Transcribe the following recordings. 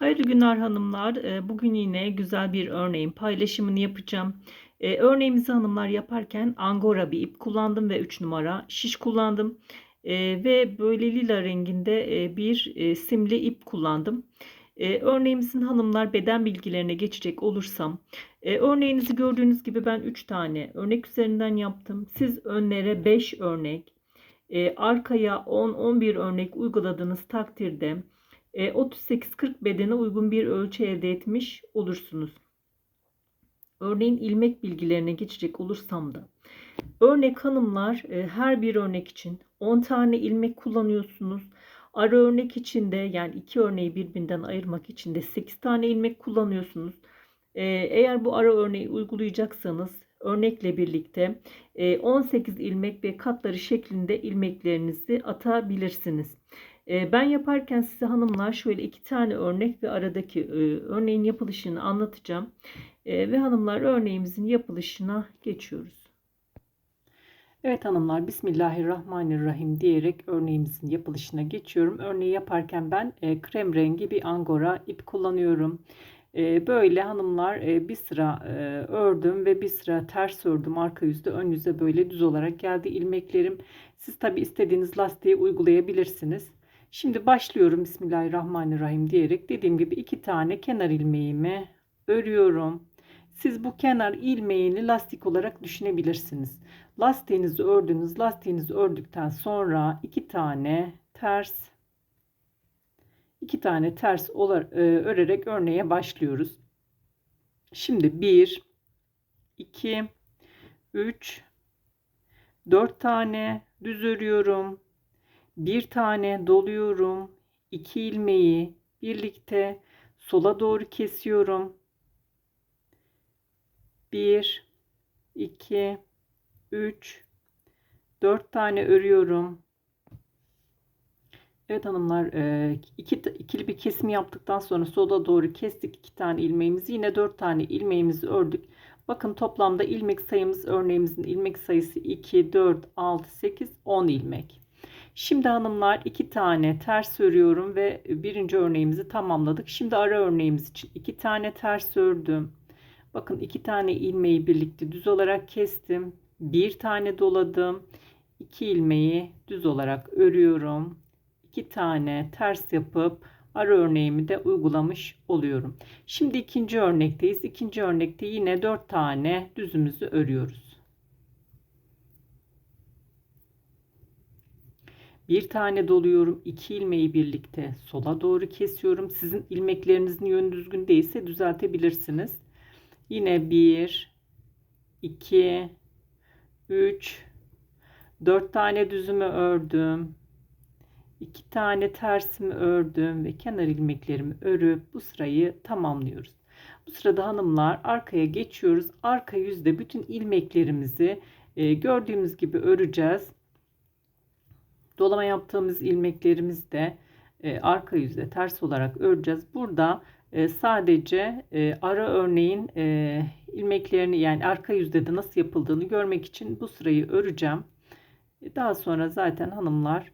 Hayırlı günler hanımlar. Ee, Bugün yine güzel bir örneğin paylaşımını yapacağım. Ee, Örneğimizi hanımlar yaparken angora bir ip kullandım ve 3 numara şiş kullandım. Ee, Ve böyle lila renginde e, bir e, simli ip kullandım. Örneğimizin hanımlar beden bilgilerine geçecek olursam. e, Örneğinizi gördüğünüz gibi ben 3 tane örnek üzerinden yaptım. Siz önlere 5 örnek, e, arkaya 10-11 örnek uyguladığınız takdirde 38-40 bedene uygun bir ölçü elde etmiş olursunuz. Örneğin ilmek bilgilerine geçecek olursam da. Örnek hanımlar e, her bir örnek için 10 tane ilmek kullanıyorsunuz. Ara örnek için de yani iki örneği birbirinden ayırmak için de 8 tane ilmek kullanıyorsunuz. E, eğer bu ara örneği uygulayacaksanız örnekle birlikte e, 18 ilmek ve katları şeklinde ilmeklerinizi atabilirsiniz. E, Ben yaparken size hanımlar şöyle iki tane örnek ve aradaki e, örneğin yapılışını anlatacağım. E, Ve hanımlar örneğimizin yapılışına geçiyoruz. Evet hanımlar Bismillahirrahmanirrahim diyerek örneğimizin yapılışına geçiyorum. Örneği yaparken ben e, krem rengi bir angora ip kullanıyorum. E, böyle hanımlar bir sıra ördüm ve bir sıra ters ördüm. Arka yüzde ön yüzde böyle düz olarak geldi ilmeklerim. Siz tabi istediğiniz lastiği uygulayabilirsiniz. Şimdi başlıyorum Bismillahirrahmanirrahim diyerek dediğim gibi iki tane kenar ilmeğimi örüyorum. Siz bu kenar ilmeğini lastik olarak düşünebilirsiniz. Lastiğinizi ördünüz. Lastiğinizi ördükten sonra iki tane ters iki tane ters olar, e, örerek örneğe başlıyoruz. Şimdi 1 2 3 4 tane düz örüyorum. Bir tane doluyorum. iki ilmeği birlikte sola doğru kesiyorum. 1 2 3 4 tane örüyorum. Evet hanımlar e, iki, ikili bir kesim yaptıktan sonra sola doğru kestik iki tane ilmeğimizi yine dört tane ilmeğimizi ördük. Bakın toplamda ilmek sayımız örneğimizin ilmek sayısı 2, 4, 6, 8, 10 ilmek. Şimdi hanımlar iki tane ters örüyorum ve birinci örneğimizi tamamladık. Şimdi ara örneğimiz için iki tane ters ördüm. Bakın iki tane ilmeği birlikte düz olarak kestim. Bir tane doladım. iki ilmeği düz olarak örüyorum. iki tane ters yapıp ara örneğimi de uygulamış oluyorum. Şimdi ikinci örnekteyiz. İkinci örnekte yine dört tane düzümüzü örüyoruz. Bir tane doluyorum. iki ilmeği birlikte sola doğru kesiyorum. Sizin ilmeklerinizin yönü düzgün değilse düzeltebilirsiniz. Yine 1 2 3 4 tane düzümü ördüm. 2 tane tersimi ördüm ve kenar ilmeklerimi örüp bu sırayı tamamlıyoruz. Bu sırada hanımlar arkaya geçiyoruz. Arka yüzde bütün ilmeklerimizi e, gördüğümüz gibi öreceğiz. Dolama yaptığımız ilmeklerimizi de e, arka yüzde ters olarak öreceğiz. Burada e, sadece e, ara örneğin e, ilmeklerini yani arka yüzde de nasıl yapıldığını görmek için bu sırayı öreceğim. E, daha sonra zaten hanımlar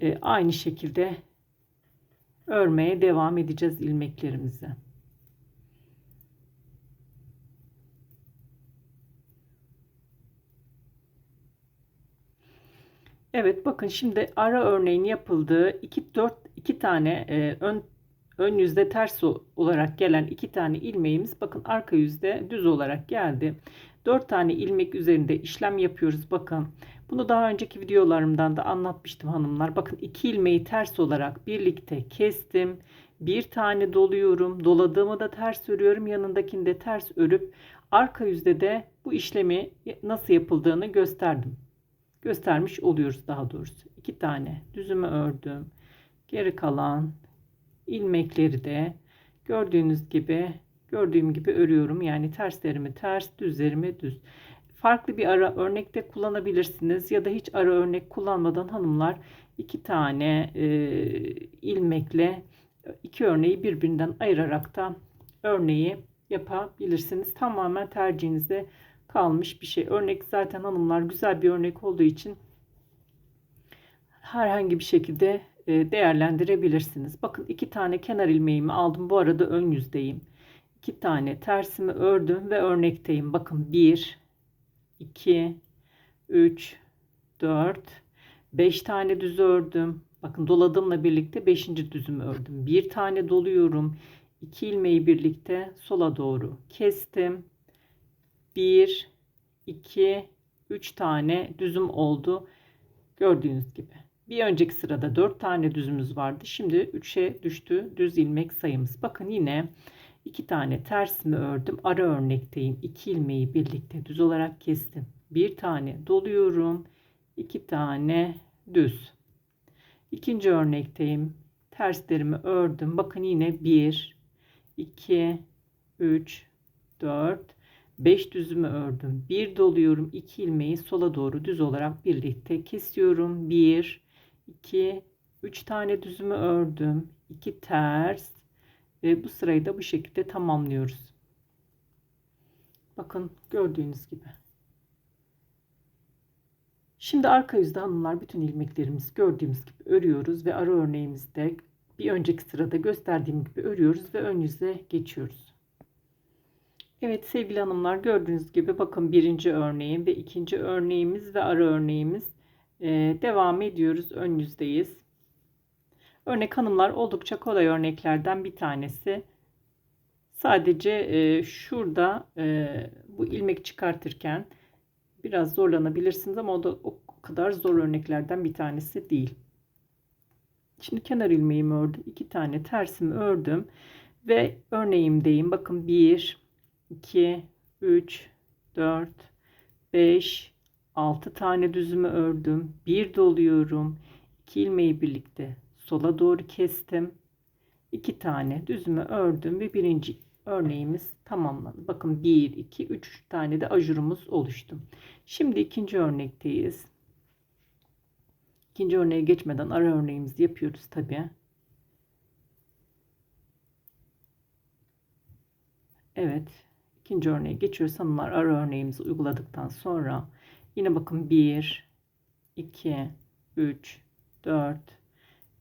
e, aynı şekilde örmeye devam edeceğiz ilmeklerimizi. Evet bakın şimdi ara örneğin yapıldığı 2 4 2 tane e, ön ön yüzde ters olarak gelen iki tane ilmeğimiz bakın arka yüzde düz olarak geldi. 4 tane ilmek üzerinde işlem yapıyoruz bakın. Bunu daha önceki videolarımdan da anlatmıştım hanımlar. Bakın iki ilmeği ters olarak birlikte kestim. Bir tane doluyorum. Doladığımı da ters örüyorum. Yanındakini de ters örüp arka yüzde de bu işlemi nasıl yapıldığını gösterdim. Göstermiş oluyoruz daha doğrusu. İki tane düzümü ördüm. Geri kalan ilmekleri de gördüğünüz gibi gördüğüm gibi örüyorum. Yani terslerimi ters, düzlerimi düz. Farklı bir ara örnekte kullanabilirsiniz ya da hiç ara örnek kullanmadan hanımlar iki tane e, ilmekle iki örneği birbirinden ayırarak da örneği yapabilirsiniz. Tamamen tercihinizde kalmış bir şey. Örnek zaten hanımlar güzel bir örnek olduğu için herhangi bir şekilde e, değerlendirebilirsiniz. Bakın iki tane kenar ilmeğimi aldım. Bu arada ön yüzdeyim. İki tane tersimi ördüm ve örnekteyim. Bakın 1, 2, 3, 4, 5 tane düz ördüm. Bakın doladığımla birlikte 5. düzümü ördüm. Bir tane doluyorum. 2 ilmeği birlikte sola doğru kestim. 1, 2, 3 tane düzüm oldu. Gördüğünüz gibi. Bir önceki sırada 4 tane düzümüz vardı. Şimdi 3'e düştü düz ilmek sayımız. Bakın yine 2 tane tersimi ördüm. Ara örnekteyim. 2 ilmeği birlikte düz olarak kestim. Bir tane doluyorum. 2 tane düz. İkinci örnekteyim. Terslerimi ördüm. Bakın yine 1, 2, 3, 4, 5 düzümü ördüm. Bir doluyorum. 2 ilmeği sola doğru düz olarak birlikte kesiyorum. 1, 2, 3 tane düzümü ördüm. 2 ters ve bu sırayı da bu şekilde tamamlıyoruz. Bakın gördüğünüz gibi. Şimdi arka yüzde hanımlar bütün ilmeklerimizi gördüğümüz gibi örüyoruz ve ara örneğimizde bir önceki sırada gösterdiğim gibi örüyoruz ve ön yüze geçiyoruz. Evet sevgili hanımlar gördüğünüz gibi bakın birinci örneğim ve ikinci örneğimiz ve ara örneğimiz ee, devam ediyoruz ön yüzdeyiz. Örnek hanımlar oldukça kolay örneklerden bir tanesi. Sadece e, şurada e, bu ilmek çıkartırken biraz zorlanabilirsiniz ama o da o kadar zor örneklerden bir tanesi değil. Şimdi kenar ilmeğimi ördüm. iki tane tersimi ördüm. Ve örneğimdeyim. Bakın 1, 2, 3, 4, 5, 6 tane düzümü ördüm. Bir doluyorum. 2 ilmeği birlikte sola doğru kestim. 2 tane düzümü ördüm ve birinci örneğimiz tamamlandı. Bakın 1, 2, 3 tane de ajurumuz oluştu. Şimdi ikinci örnekteyiz. İkinci örneğe geçmeden ara örneğimizi yapıyoruz tabi. Evet. İkinci örneğe geçiyoruz. Hanımlar ara örneğimizi uyguladıktan sonra yine bakın 1 2 3 4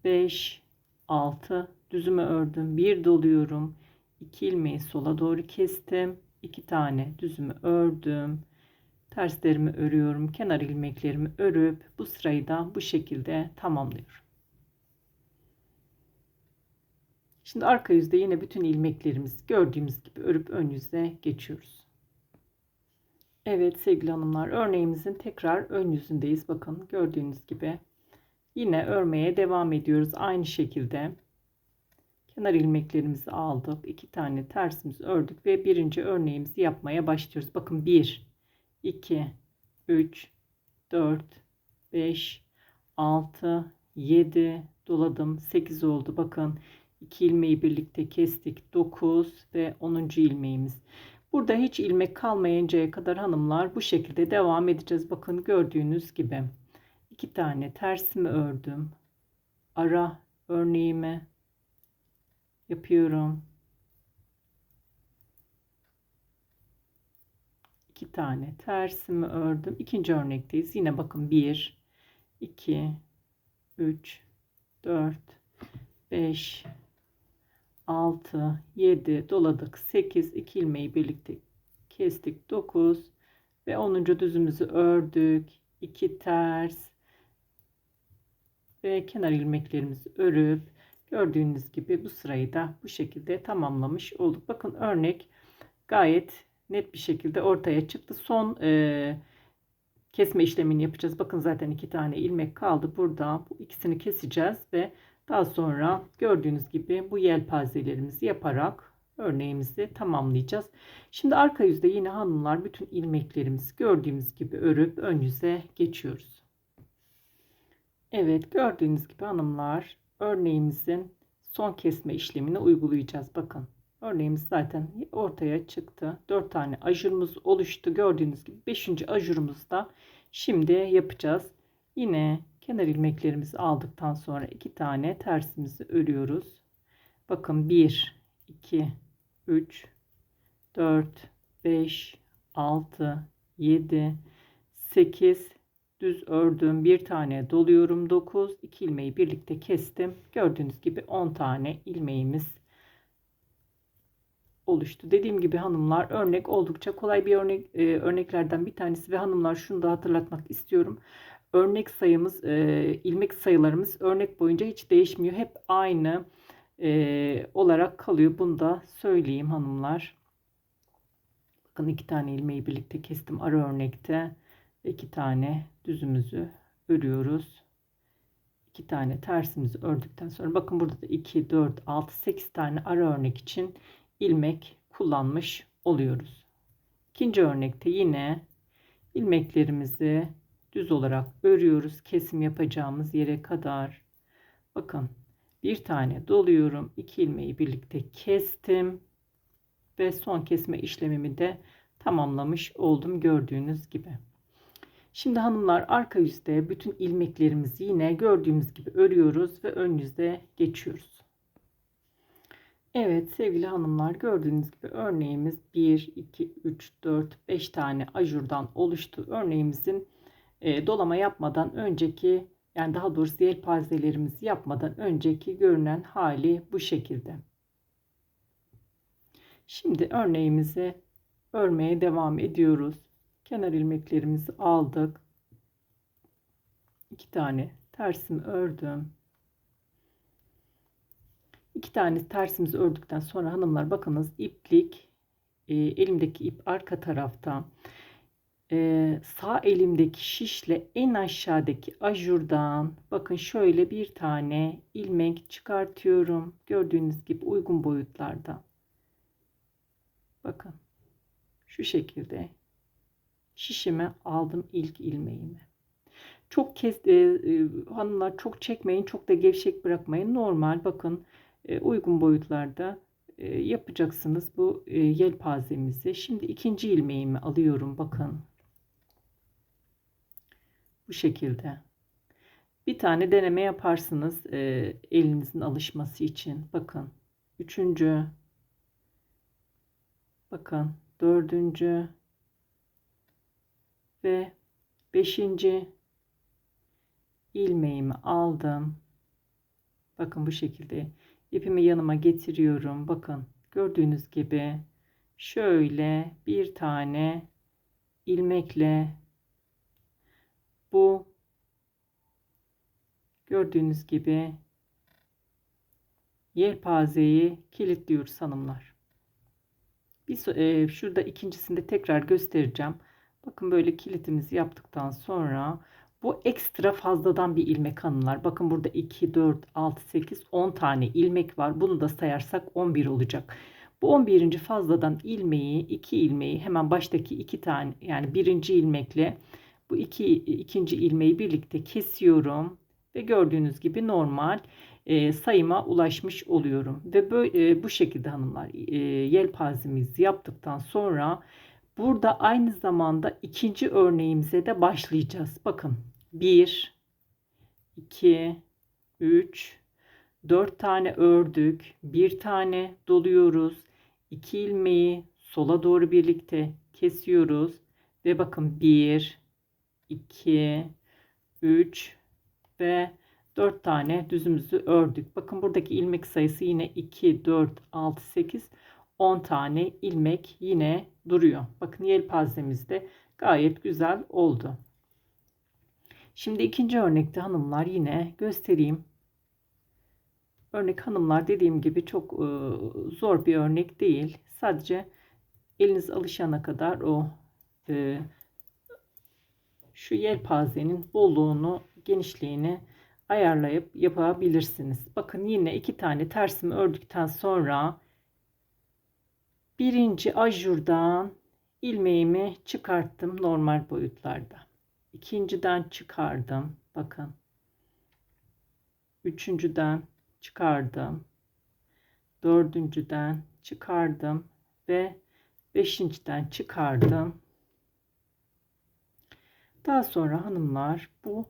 5 6 düzümü ördüm. Bir doluyorum. 2 ilmeği sola doğru kestim. 2 tane düzümü ördüm terslerimi örüyorum. Kenar ilmeklerimi örüp bu sırayı da bu şekilde tamamlıyorum. Şimdi arka yüzde yine bütün ilmeklerimizi gördüğümüz gibi örüp ön yüze geçiyoruz. Evet sevgili hanımlar örneğimizin tekrar ön yüzündeyiz. Bakın gördüğünüz gibi yine örmeye devam ediyoruz aynı şekilde. Kenar ilmeklerimizi aldık. iki tane tersimizi ördük ve birinci örneğimizi yapmaya başlıyoruz. Bakın 1 2, 3, 4, 5, 6, 7 doladım. 8 oldu. Bakın 2 ilmeği birlikte kestik. 9 ve 10. ilmeğimiz. Burada hiç ilmek kalmayıncaya kadar hanımlar bu şekilde devam edeceğiz. Bakın gördüğünüz gibi. 2 tane tersimi ördüm. Ara örneğimi yapıyorum. 2 tane tersimi ördüm. İkinci örnekteyiz. Yine bakın 1 2 3 4 5 6 7 doladık. 8 2 ilmeği birlikte kestik. 9 ve 10. düzümüzü ördük. 2 ters ve kenar ilmeklerimizi örüp gördüğünüz gibi bu sırayı da bu şekilde tamamlamış olduk. Bakın örnek gayet net bir şekilde ortaya çıktı. Son e, kesme işlemini yapacağız. Bakın zaten iki tane ilmek kaldı. Burada bu ikisini keseceğiz ve daha sonra gördüğünüz gibi bu yelpazelerimizi yaparak örneğimizi tamamlayacağız. Şimdi arka yüzde yine hanımlar bütün ilmeklerimizi gördüğümüz gibi örüp ön yüze geçiyoruz. Evet gördüğünüz gibi hanımlar örneğimizin son kesme işlemini uygulayacağız. Bakın Örneğimiz zaten ortaya çıktı. 4 tane ajurumuz oluştu. Gördüğünüz gibi 5. ajurumuzu da şimdi yapacağız. Yine kenar ilmeklerimizi aldıktan sonra 2 tane tersimizi örüyoruz. Bakın 1, 2, 3, 4, 5, 6, 7, 8 düz ördüm. Bir tane doluyorum 9. 2 ilmeği birlikte kestim. Gördüğünüz gibi 10 tane ilmeğimiz oluştu. Dediğim gibi hanımlar örnek oldukça kolay bir örnek e, örneklerden bir tanesi ve hanımlar şunu da hatırlatmak istiyorum. Örnek sayımız, e, ilmek sayılarımız örnek boyunca hiç değişmiyor. Hep aynı e, olarak kalıyor. Bunu da söyleyeyim hanımlar. Bakın iki tane ilmeği birlikte kestim ara örnekte. iki tane düzümüzü örüyoruz. iki tane tersimizi ördükten sonra bakın burada da 2, 4, 6, 8 tane ara örnek için ilmek kullanmış oluyoruz. İkinci örnekte yine ilmeklerimizi düz olarak örüyoruz kesim yapacağımız yere kadar. Bakın bir tane doluyorum. iki ilmeği birlikte kestim ve son kesme işlemimi de tamamlamış oldum gördüğünüz gibi. Şimdi hanımlar arka yüzde bütün ilmeklerimizi yine gördüğümüz gibi örüyoruz ve ön yüzde geçiyoruz. Evet sevgili hanımlar gördüğünüz gibi örneğimiz 1, 2, 3, 4, 5 tane ajurdan oluştu. Örneğimizin e, dolama yapmadan önceki yani daha doğrusu yelpazelerimizi yapmadan önceki görünen hali bu şekilde. Şimdi örneğimizi örmeye devam ediyoruz. Kenar ilmeklerimizi aldık. İki tane tersimi ördüm. İki tane tersimizi ördükten sonra hanımlar bakınız iplik e, elimdeki ip arka tarafta e, sağ elimdeki şişle en aşağıdaki ajurdan bakın şöyle bir tane ilmek çıkartıyorum. Gördüğünüz gibi uygun boyutlarda. Bakın şu şekilde şişime aldım ilk ilmeğimi. Çok kes, e, e, hanımlar çok çekmeyin, çok da gevşek bırakmayın. Normal bakın e, uygun boyutlarda e, yapacaksınız bu e, yelpazemizi. Şimdi ikinci ilmeğimi alıyorum. Bakın bu şekilde. Bir tane deneme yaparsınız e, elinizin alışması için. Bakın. Üçüncü. Bakın. Dördüncü. Ve beşinci ilmeğimi aldım. Bakın bu şekilde ipimi yanıma getiriyorum. Bakın gördüğünüz gibi şöyle bir tane ilmekle bu gördüğünüz gibi yelpazeyi kilitliyoruz hanımlar. Bir e, şurada ikincisinde tekrar göstereceğim. Bakın böyle kilitimizi yaptıktan sonra bu ekstra fazladan bir ilmek hanımlar. Bakın burada 2, 4, 6, 8, 10 tane ilmek var. Bunu da sayarsak 11 olacak. Bu 11. fazladan ilmeği, 2 ilmeği hemen baştaki 2 tane yani birinci ilmekle bu iki ikinci ilmeği birlikte kesiyorum ve gördüğünüz gibi normal e, sayıma ulaşmış oluyorum ve böyle e, bu şekilde hanımlar e, yelpazemizi yaptıktan sonra burada aynı zamanda ikinci örneğimize de başlayacağız. Bakın 1 2 3 4 tane ördük. Bir tane doluyoruz. 2 ilmeği sola doğru birlikte kesiyoruz ve bakın 1 2, 3 ve 4 tane düzümüzü ördük. Bakın buradaki ilmek sayısı yine 2, 4, 6, 8, 10 tane ilmek yine duruyor. Bakın yelpazemiz de gayet güzel oldu. Şimdi ikinci örnekte hanımlar yine göstereyim. Örnek hanımlar dediğim gibi çok e, zor bir örnek değil. Sadece eliniz alışana kadar o e, şu yelpazenin bolluğunu, genişliğini ayarlayıp yapabilirsiniz. Bakın yine iki tane tersimi ördükten sonra birinci ajurdan ilmeğimi çıkarttım normal boyutlarda. İkinciden çıkardım. Bakın. Üçüncüden çıkardım. Dördüncüden çıkardım ve beşinciden çıkardım. Daha sonra hanımlar bu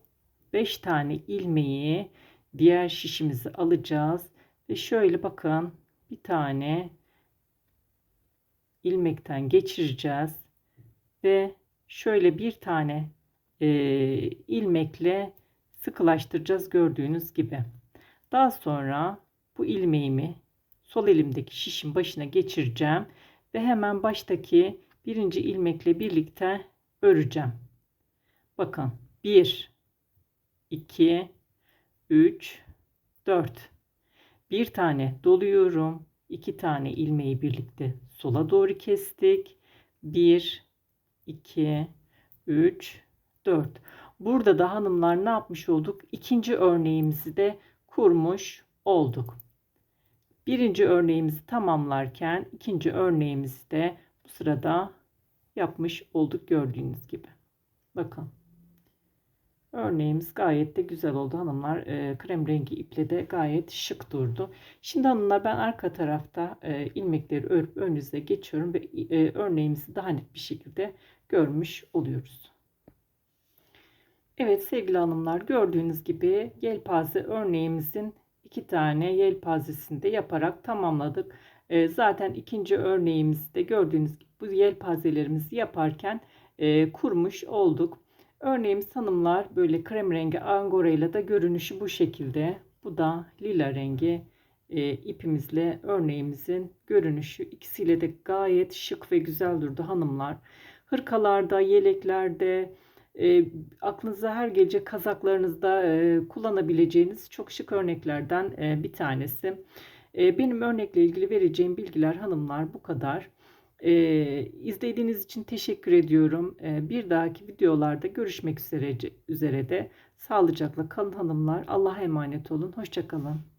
5 tane ilmeği diğer şişimizi alacağız ve şöyle bakın bir tane ilmekten geçireceğiz ve şöyle bir tane e, ilmekle sıkılaştıracağız gördüğünüz gibi. Daha sonra bu ilmeğimi sol elimdeki şişin başına geçireceğim ve hemen baştaki birinci ilmekle birlikte öreceğim. Bakın 1 2 3 4 bir tane doluyorum. iki tane ilmeği birlikte sola doğru kestik. 1 2 3 4 Burada da hanımlar ne yapmış olduk? İkinci örneğimizi de kurmuş olduk. Birinci örneğimizi tamamlarken ikinci örneğimizi de bu sırada yapmış olduk gördüğünüz gibi. Bakın. Örneğimiz gayet de güzel oldu hanımlar. E, krem rengi iple de gayet şık durdu. Şimdi hanımlar ben arka tarafta e, ilmekleri örüp önünüze geçiyorum ve e, örneğimizi daha net bir şekilde görmüş oluyoruz. Evet sevgili hanımlar gördüğünüz gibi yelpaze örneğimizin iki tane yelpazesini de yaparak tamamladık. E, zaten ikinci örneğimizde gördüğünüz gibi bu yelpazelerimizi yaparken e, kurmuş olduk. Örneğimiz hanımlar böyle krem rengi angora ile de görünüşü bu şekilde. Bu da lila rengi e, ipimizle örneğimizin görünüşü ikisiyle de gayet şık ve güzel durdu hanımlar. Hırkalarda, yeleklerde, e, aklınıza her gece kazaklarınızda e, kullanabileceğiniz çok şık örneklerden e, bir tanesi. E, benim örnekle ilgili vereceğim bilgiler hanımlar bu kadar. E, izlediğiniz için teşekkür ediyorum. E, bir dahaki videolarda görüşmek üzere, üzere de sağlıcakla kalın hanımlar. Allah'a emanet olun. Hoşçakalın.